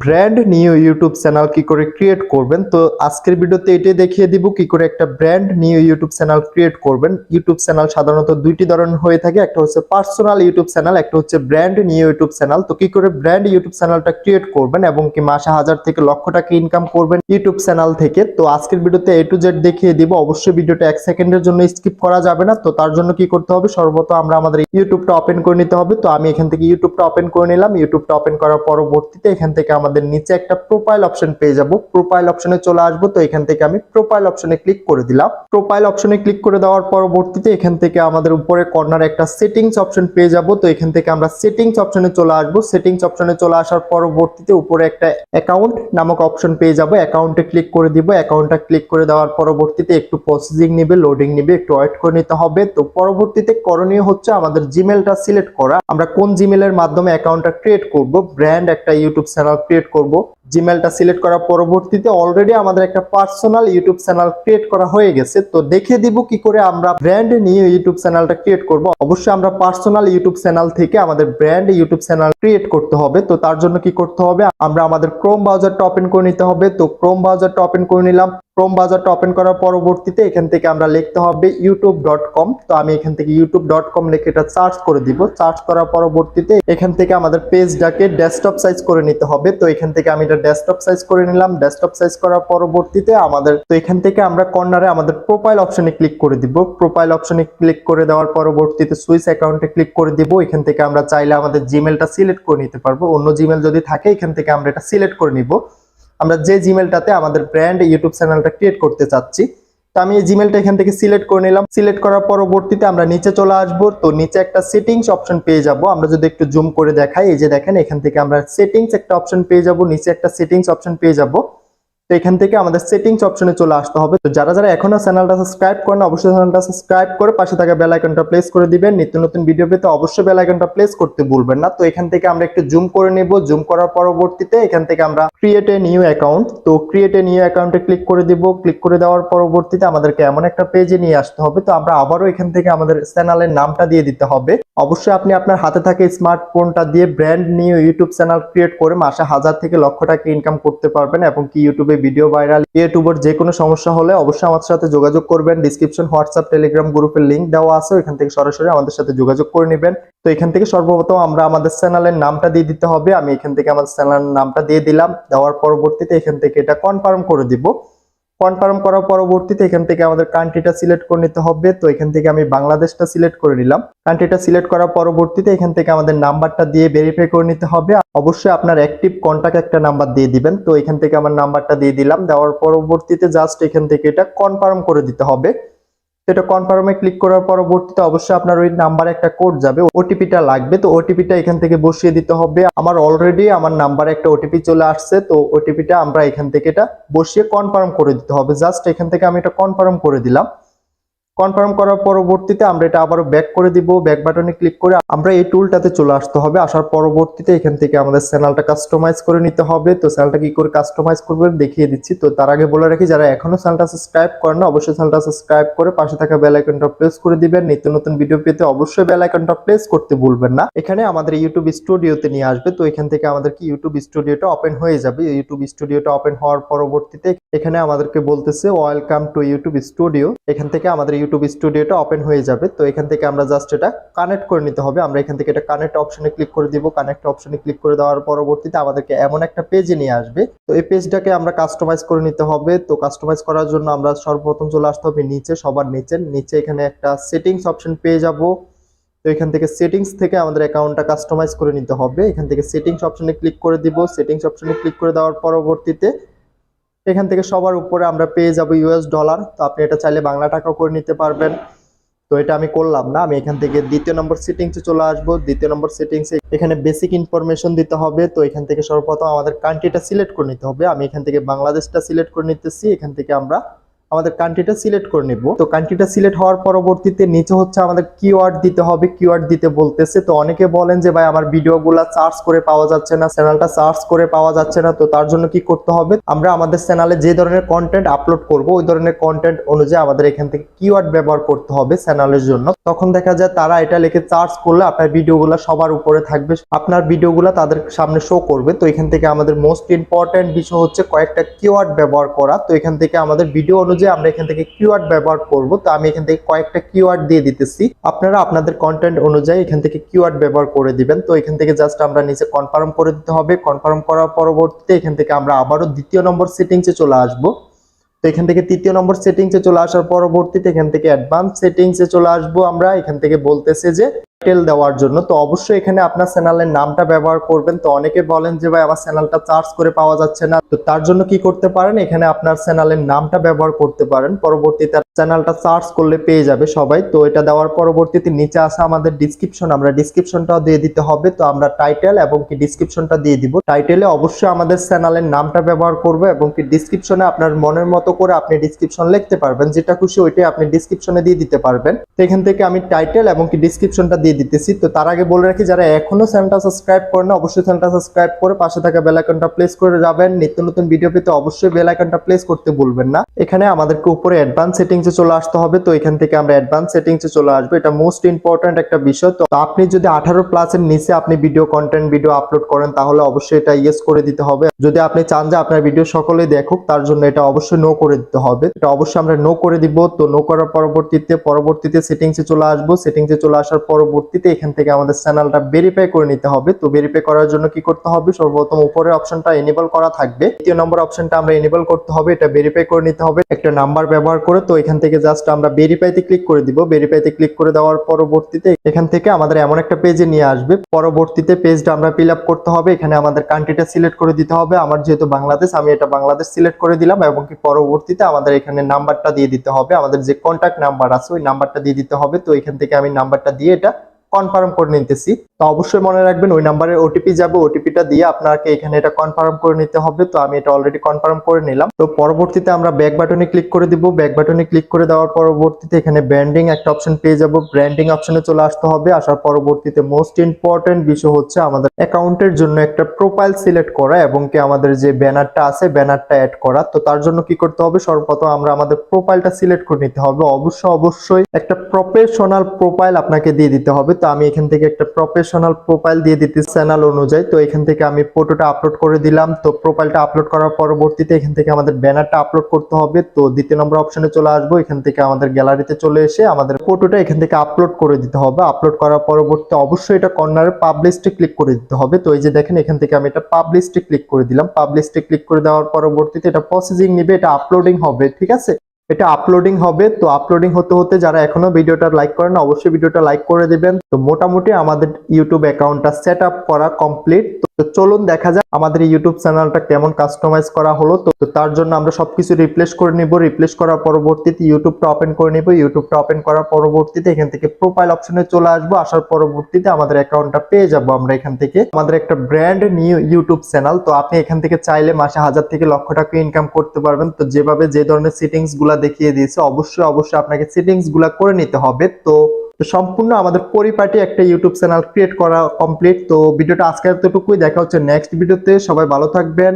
Brand new YouTube channel কি করে create করবেন? তো আজকের ভিডিওতে এটাই দেখিয়ে দিব কি করে একটা brand new YouTube channel create করবেন। ইউটিউব চ্যানেল সাধারণত দুইটি ধরনের হয়ে থাকে, একটা হচ্ছে পার্সোনাল ইউটিউব চ্যানেল, একটা হচ্ছে ব্র্যান্ড নিউ ইউটিউব চ্যানেল। তো কি করে ব্র্যান্ড ইউটিউব চ্যানেলটা ক্রিয়েট করবেন এবং কি মাসে হাজার থেকে লক্ষ টাকা ইনকাম করবেন ইউটিউব চ্যানেল থেকে? তো আজকের ভিডিওতে এ টু জেড দেখিয়ে দিব। অবশ্যই ভিডিওটা এক সেকেন্ডের জন্য স্কিপ করা যাবে না। তো তার জন্য কি করতে হবে? সর্বপ্রথম আমরা আমাদের ইউটিউবটা ওপেন করে নিতে হবে। তো আমি এখান থেকে ইউটিউবটা ওপেন করে নিলাম। ইউটিউবটা ওপেন করার পরবর্তীতে এখান থেকে আমাদের নিচে একটা প্রোফাইল অপশন পেয়ে যাব। প্রোফাইল অপশনে চলে আসব, তো এখান থেকে আমি প্রোফাইল অপশনে ক্লিক করে দিলাম। প্রোফাইল অপশনে ক্লিক করে দেওয়ার পরবর্তীতে এখান থেকে আমাদের উপরে কর্নার একটা সেটিংস অপশন পেয়ে যাব। তো এখান থেকে আমরা সেটিংস অপশনে চলে আসব। সেটিংস অপশনে চলে আসার পরবর্তীতে উপরে একটা অ্যাকাউন্ট নামক অপশন পেয়ে যাব। অ্যাকাউন্টে ক্লিক করে দিব। অ্যাকাউন্টটা ক্লিক করে দেওয়ার পরবর্তীতে একটু প্রসেসিং নিবে লোডিং নিবে, একটু ওয়েট করে নিতে হবে। তো পরবর্তীতে করণীয় হচ্ছে আমাদের জিমেলটা সিলেক্ট করা। আমরা কোন জিমেলের মাধ্যমে অ্যাকাউন্টটা ক্রিয়েট করব? ব্র্যান্ড একটা ইউটিউব চ্যানেল ক্রিয়েট করব। জিমেলটা সিলেক্ট করার পরবর্তীতে অলরেডি আমাদের একটা পার্সোনাল ইউটিউব চ্যানেল ক্রিয়েট করা হয়ে গেছে। তো দেখে দিব কি করে আমরা ব্র্যান্ড নিয়ে ইউটিউব চ্যানেলটা ক্রিয়েট করব। অবশ্যই আমরা পার্সোনাল ইউটিউব চ্যানেল থেকে আমাদের ব্র্যান্ড ইউটিউব চ্যানেল ক্রিয়েট করতে হবে। তো তার জন্য কি করতে হবে? আমরা আমাদের ক্রোম ব্রাউজারটা ওপেন করে নিতে হবে। তো ক্রোম ব্রাউজারটা ওপেন করে নিলাম। ক্রোম ব্রাউজারটা ওপেন করার পরবর্তীতে এখান থেকে আমরা লিখতে হবে ইউটিউব ডট কম তো আমি এখান থেকে ইউটিউব ডট কম লিখে এটা সার্চ করে দিব। সার্চ করার পরবর্তীতে এখান থেকে আমাদের পেজটাকে ডেস্কটপ সাইজ করে নিতে হবে। তো এখান থেকে আমি এটা ডেস্কটপ সাইজ করে নিলাম। ডেস্কটপ সাইজ করার পরবর্তীতে আমাদের তো এখান থেকে আমরা কর্নারে আমাদের প্রোফাইল অপশনে ক্লিক করে দিব। প্রোফাইল অপশনে ক্লিক করে দেওয়ার পরবর্তীতে সুইচ অ্যাকাউন্টে ক্লিক করে দিব। এখান থেকে আমরা চাইলে আমাদের জিমেলটা সিলেক্ট করে নিতে পারব। অন্য জিমেল যদি থাকে, এখান থেকে আমরা এটা সিলেক্ট করে নিব। আমরা যে জিমেলটাতে আমাদের ব্র্যান্ড ইউটিউব চ্যানেলটা ক্রিয়েট করতে চাচ্ছি তো আমি এই জিমেলটা এখান থেকে সিলেক্ট করে নিলাম। সিলেক্ট করার পরবর্তীতে আমরা নিচে চলে আসব। তো নিচে একটা সেটিংস অপশন পেয়ে যাব। আমরা যদি একটু জুম করে দেখাই, এই যে দেখেন এখান থেকে আমরা সেটিংস একটা অপশন পেয়ে যাব। নিচে একটা সেটিংস অপশন পেয়ে যাব। তো এখান থেকে আমাদের সেটিংস অপশনে চলে আসতে হবে। তো যারা যারা এখনও চ্যানেলটা সাবস্ক্রাইব করেন অবশ্যই চ্যানেলটা সাবস্ক্রাইব করে পাশে থাকা বেল আইকনটা প্রেস করে দিবেন। নিত্য নতুন ভিডিও পেতে অবশ্যই বেল আইকনটা প্রেস করতে ভুলবেন না। তো এখান থেকে আমরা একটু জুম করে নেব। জুম করার পরবর্তীতে এখান থেকে আমরা ক্রিয়েট এ নিউ অ্যাকাউন্ট তো ক্রিয়েট এ নিউ অ্যাকাউন্টে ক্লিক করে দিব। ক্লিক করে দেওয়ার পরবর্তীতে আমাদেরকে এমন একটা পেজে নিয়ে আসতে হবে। তো আমরা আবারও এখান থেকে আমাদের চ্যানেলের নামটা দিয়ে দিতে হবে। অবশ্যই আপনি আপনার হাতে থাকে স্মার্টফোনটা দিয়ে brand new YouTube channel create করে মাসে হাজার থেকে লক্ষ টাকা ইনকাম করতে পারবেন এবং কি ইউটিউবে ভিডিও ভাইরাল। ইউটিউবের যে কোনো সমস্যা হলে অবশ্যই আমাদের সাথে যোগাযোগ করবেন। ডিসক্রিপশন, হোয়াটসঅ্যাপ, টেলিগ্রাম গ্রুপের লিঙ্ক দেওয়া আছে এখান থেকে সরাসরি আমাদের সাথে যোগাযোগ করে নেবেন। তো এখান থেকে সর্বপ্রথম আমরা আমাদের চ্যানেলের নামটা দিয়ে দিতে হবে। আমি এখান থেকে আমাদের চ্যানেলের নামটা দিয়ে দিলাম। দেওয়ার পরবর্তীতে এখান থেকে এটা কনফার্ম করে দিব। কনফার্ম করার পরবর্তীতে এখান থেকে আমাদের কান্ট্রিটা সিলেক্ট করে নিতে হবে। তো এখান থেকে আমি বাংলাদেশটা সিলেক্ট করে নিলাম। কান্ট্রিটা সিলেক্ট করার পরবর্তীতে এখান থেকে আমাদের নাম্বারটা দিয়ে ভেরিফাই করে নিতে হবে। অবশ্যই আপনার অ্যাক্টিভ কন্ট্যাক্ট একটা নাম্বার দিয়ে দিবেন। তো এখান থেকে আমার নাম্বারটা দিয়ে দিলাম। দেওয়ার পরবর্তীতে জাস্ট এখান থেকে এটা কনফার্ম করে দিতে হবে। এটা কনফার্মে ক্লিক করার পরবর্তীতে অবশ্যই আপনার ওই নাম্বারে একটা কোড যাবে ওটিপিটা লাগবে। তো ওটিপিটা এখান থেকে বসিয়ে দিতে হবে। আমার অলরেডি আমার নাম্বারে একটা ওটিপি চলে আসছে। তো ওটিপিটা আমরা এখান থেকে এটা বসিয়ে কনফার্ম করে দিতে হবে। জাস্ট এখান থেকে আমি এটা কনফার্ম করে দিলাম। কনফার্ম করার পরবর্তীতে আমরা এটা আবারও ব্যাক করে দিব। ব্যাক বাটনে ক্লিক করে আমরা এই টুলটাতে চলে আসতে হবে। আসার পরবর্তীতে এখান থেকে আমাদের চ্যানেলটা কাস্টমাইজ করে নিতে হবে। তো চ্যানেলটা কি করে কাস্টমাইজ করবেন দেখিয়ে দিচ্ছি। তো তার আগে বলে রাখি, যারা এখনও চ্যানেলটা সাবস্ক্রাইব করেন না, অবশ্যই চ্যানেলটা সাবস্ক্রাইব করে পাশে থাকা বেল আইকনটা প্রেস করে দিবেন। নিত্য নতুন ভিডিও পেতে অবশ্যই বেল আইকনটা প্রেস করতে ভুলবেন না। এখানে আমাদের ইউটিউব স্টুডিওতে নিয়ে আসবে। তো এখান থেকে আমাদের কি ইউটিউব স্টুডিওটা ওপেন হয়ে যাবে? ইউটিউব স্টুডিওটা ওপেন হওয়ার পরবর্তীতে এখানে আমাদেরকে বলতেছে ওয়েলকাম টু ইউটিউব স্টুডিও এখান থেকে আমাদের ইউটিউব স্টুডিওটা ওপেন হয়ে যাবে। তো এখান থেকে আমরা জাস্ট এটা কানেক্ট করে নিতে হবে। আমরা এখান থেকে এটা কানেক্ট অপশনে ক্লিক করে দিব। কানেক্ট অপশনে ক্লিক করে দেওয়ার পরবর্তীতে আমাদেরকে এমন একটা পেজে নিয়ে আসবে। তো এই পেজটাকে আমরা কাস্টমাইজ করে নিতে হবে। তো কাস্টমাইজ করার জন্য আমরা সর্বপ্রথম চলে আসতে হবে নিচে, সবার নিচে। নিচে এখানে একটা সেটিংস অপশন পেয়ে যাব। তো এখান থেকে সেটিংস থেকে আমাদের অ্যাকাউন্টটা কাস্টমাইজ করে নিতে হবে। এখান থেকে সেটিংস অপশনে ক্লিক করে দিব। সেটিংস অপশনে ক্লিক করে দেওয়ার পরবর্তীতে এখান থেকে সবার উপরে আমরা পেয়ে যাব ইউএস ডলার তো আপনি এটা চাইলে বাংলা টাকাও করে নিতে পারবেন। তো এটা আমি করলাম না, আমি এখান থেকে দ্বিতীয় নম্বর সেটিংসে চলে আসব। দ্বিতীয় নম্বর সেটিংসে এখানে বেসিক ইনফরমেশন দিতে হবে। তো এখান থেকে সর্বপ্রথম আমাদের কান্ট্রিটা সিলেক্ট করে নিতে হবে। আমি এখান থেকে বাংলাদেশটা সিলেক্ট করে নিতেছি। এখান থেকে আমরা আমাদের কান্ট্রিটা সিলেক্ট করে নিব। তো কান্ট্রিটা সিলেক্ট হওয়ার পরবর্তীতে নিচে হচ্ছে আমাদের কিওয়ার্ড দিতে হবে কিওয়ার্ড দিতে বলতেছে। তো অনেকে বলেন যে, ভাই, আমার ভিডিওগুলা সার্চ করে পাওয়া যাচ্ছে না চ্যানেলটা সার্চ করে পাওয়া যাচ্ছে না। তো তার জন্য কি করতে হবে? আমরা আমাদের চ্যানেলে যে ধরনের কন্টেন্ট আপলোড করব, ওই ধরনের কন্টেন্ট অনুযায়ী আমাদের এখান থেকে কিওয়ার্ড ব্যবহার করতে হবে চ্যানেলের জন্য। তখন দেখা যায় তারা এটা লিখে সার্চ করলে আপনার ভিডিওগুলো সবার উপরে থাকবে। আপনার ভিডিওগুলো তাদের সামনে শো করবে। তো এখান থেকে আমাদের মোস্ট ইম্পর্টেন্ট বিষয় হচ্ছে কয়েকটা কিওয়ার্ড ব্যবহার করা। তো এখান থেকে আমাদের ভিডিও অনুযায়ী আমরা এখান থেকে কিওয়ার্ড ব্যবহার করব, তো আমি এখান থেকে কয়েকটা কিওয়ার্ড দিয়ে দিতেছি। আপনারা আপনাদের কন্টেন্ট অনুযায়ী এখান থেকে কিওয়ার্ড ব্যবহার করে দিবেন। তো এখান থেকে জাস্ট আমরা নিচে কনফার্ম করে দিতে হবে। কনফার্ম করার পরবর্তীতে এখান থেকে আমরা আবারও দ্বিতীয় নম্বর সেটিংসে চলে আসব। তো এখান থেকে তৃতীয় নম্বর সেটিংসে চলে আসার পরবর্তীতে এখান থেকে অ্যাডভান্স সেটিংসে চলে আসব আমরা। এখান থেকে বলতেছে যে টাইটেল দেওয়ার জন্য। তো অবশ্যই এখানে আপনার চ্যানেলের নামটা ব্যবহার করবেন। তো অনেকে বলেন যে, ভাই, আমার চ্যানেলটা সার্চ করে পাওয়া যাচ্ছে না। তো তার জন্য কি করতে পারেন? এখানে আপনার চ্যানেলের নামটা ব্যবহার করতে পারেন। পরবর্তীতে চ্যানেলটা সার্চ করলে পেয়ে যাবে সবাই। তো এটা দেওয়ার পরবর্তীতে নিচে আসা আমাদের ডিসক্রিপশন আমরা ডিসক্রিপশনটাও দিয়ে দিতে হবে। তো আমরা টাইটেল এবং কি ডিসক্রিপশনটা দিয়ে দিব। টাইটেলে অবশ্যই আমাদের চ্যানেলের নামটা ব্যবহার করব এবং কি ডিসক্রিপশনে আপনার মনের মতো করে আপনি ডিসক্রিপশন লিখতে পারবেন। যেটা খুশি ওইটাই আপনি ডিসক্রিপশনে দিয়ে দিতে পারবেন। তো এখান থেকে আমি টাইটেল এবং কি ডিসক্রিপশনটা দিয়ে দিতেছি। তো তার আগে বলে রাখি, যারা এখনও চ্যানেলটা সাবস্ক্রাইব করেন না, অবশ্যই চ্যানেলটা সাবস্ক্রাইব করে পাশে থাকা বেল আইকনটা প্লেস করে যাবেন। নিত্য নতুন ভিডিও পেতে অবশ্যই বেল আইকনটা প্লেস করতে ভুলবেন না। এখানে আমাদেরকে উপরে অ্যাডভান্স সেটিংসে চলে আসতে হবে। তো এখান থেকে আমরা অ্যাডভান্স সেটিংসে চলে আসব। এটা মোস্ট ইম্পর্ট্যান্ট একটা বিষয়। তো আপনি যদি আঠারো প্লাসের নিচে আপনি ভিডিও কন্টেন্ট ভিডিও আপলোড করেন, তাহলে অবশ্যই এটা ইয়েস করে দিতে হবে। যদি আপনি চান যে আপনার ভিডিও সকলে দেখুক, তার জন্য এটা অবশ্যই নো করে দিতে হবে। এটা অবশ্যই আমরা নো করে দিব। তো নো করার পরবর্তীতে পরবর্তীতে সেটিংসে চলে আসব। সেটিংসে চলে আসার পরবর্তীতে এখান থেকে আমাদের চ্যানেলটা ভেরিফাই করে নিতে হবে। তো ভেরিফাই করার জন্য কি করতে হবে? সর্বপ্রথম উপরের অপশনটা এনেবল করা থাকবে। দ্বিতীয় নম্বর অপশনটা আমরা এনেবল করতে হবে, এটা ভেরিফাই করে নিতে হবে। একটা নাম্বার ব্যবহার করে তো এখান থেকে জাস্ট আমরা ভেরিফাইতে ক্লিক করে দিব। ভেরিফাইতে ক্লিক করে দেওয়ার পরবর্তীতে এখান থেকে আমাদের এমন একটা পেজে নিয়ে আসবে। পরবর্তীতে পেজটা আমরা ফিল করতে হবে। এখানে আমাদের কান্ট্রিটা সিলেক্ট করে দিতে হবে। আমার যেহেতু বাংলাদেশ, আমি এটা বাংলাদেশ সিলেক্ট করে দিলাম এবং কি পরবর্তীতে আমাদের এখানে নাম্বারটা দিয়ে দিতে হবে। আমাদের যে কন্ট্যাক্ট নাম্বার আছে, ওই নাম্বারটা দিয়ে দিতে হবে। তো এখান থেকে আমি নাম্বারটা দিয়ে এটা কনফার্ম করে নিতেছি। তো অবশ্যই মনে রাখবেন, ওই নাম্বারে ওটিপি যাবে ওটিপিটা দিয়ে আপনাকে এখানে এটা কনফার্ম করে নিতে হবে। তো আমি এটা অলরেডি কনফার্ম করে নিলাম। তো পরবর্তীতে আমরা ব্যাক বাটনে ক্লিক করে দিব। ব্যাক বাটনে ক্লিক করে দেওয়ার পরবর্তীতে এখানে ব্র্যান্ডিং একটা অপশন পেয়ে যাব। ব্র্যান্ডিং অপশনে চলে আসতে হবে। আসার পরবর্তীতে মোস্ট ইম্পর্টেন্ট বিষয় হচ্ছে আমাদের অ্যাকাউন্টের জন্য একটা প্রোফাইল সিলেক্ট করা এবং কি আমাদের যে ব্যানারটা আছে, ব্যানারটা অ্যাড করা। তো তার জন্য কি করতে হবে? সর্বপ্রথম আমরা আমাদের প্রোফাইলটা সিলেক্ট করে নিতে হবে। অবশ্যই অবশ্যই একটা প্রফেশনাল প্রোফাইল আপনাকে দিয়ে দিতে হবে। তো আমি এখান থেকে একটা প্রফেশনাল প্রোফাইল দিয়ে দিতে চ্যানেল অনুযায়ী, তো এখান থেকে আমি ফটোটা আপলোড করে দিলাম। তো প্রোফাইলটা আপলোড করার পরবর্তীতে এখান থেকে আমাদের ব্যানারটা আপলোড করতে হবে। তো দ্বিতীয় নম্বর অপশনে চলে আসব। এখান থেকে আমাদের গ্যালারিতে চলে এসে আমাদের ফটোটা এখান থেকে আপলোড করে দিতে হবে। আপলোড করার পরবর্তীতে অবশ্যই এটা কর্নারে পাবলিশটে ক্লিক করে দিতে হবে। তো এই যে দেখেন, এখান থেকে আমি এটা পাবলিশটে ক্লিক করে দিলাম। পাবলিশটে ক্লিক করে দেওয়ার পরবর্তীতে এটা প্রসেসিং নিবে, এটা আপলোডিং হবে, ঠিক আছে? এটা আপলোডিং হবে। তো আপলোডিং হতে হতে যারা এখনও ভিডিওটা লাইক করেন, অবশ্যই ভিডিওটা লাইক করে দিবেন। তো মোটামুটি আমাদের ইউটিউব অ্যাকাউন্টটা সেট আপ করা কমপ্লিট তো চলুন দেখা যাক আমাদের ইউটিউব চ্যানেলটা কেমন কাস্টমাইজ করা হলো। তো তার জন্য আমরা সবকিছু রিপ্লেস করে নিব। রিপ্লেস করার পরবর্তীতে ইউটিউবটা ওপেন করে নিব। ইউটিউবটা ওপেন করার পরবর্তীতে এখান থেকে প্রোফাইল অপশনে চলে আসব। আসার পরবর্তীতে আমাদের অ্যাকাউন্টটা পেয়ে যাব আমরা এখান থেকে। আমাদের একটা ব্র্যান্ড নিউ ইউটিউব চ্যানেল তো আপনি এখান থেকে চাইলে মাসে হাজার থেকে লক্ষ টাকা ইনকাম করতে পারবেন। তো যেভাবে যে ধরনের সেটিংসগুলা দেখিয়ে দিয়েছে, অবশ্যই অবশ্যই আপনাকে সেটিংসগুলা করে নিতে হবে। তো তো সম্পূর্ণ আমাদের পরিপাটি একটা ইউটিউব চ্যানেল ক্রিয়েট করা কমপ্লিট তো ভিডিওটা আজকে এতটুকুই, দেখা হচ্ছে নেক্সট ভিডিওতে সবাই ভালো থাকবেন।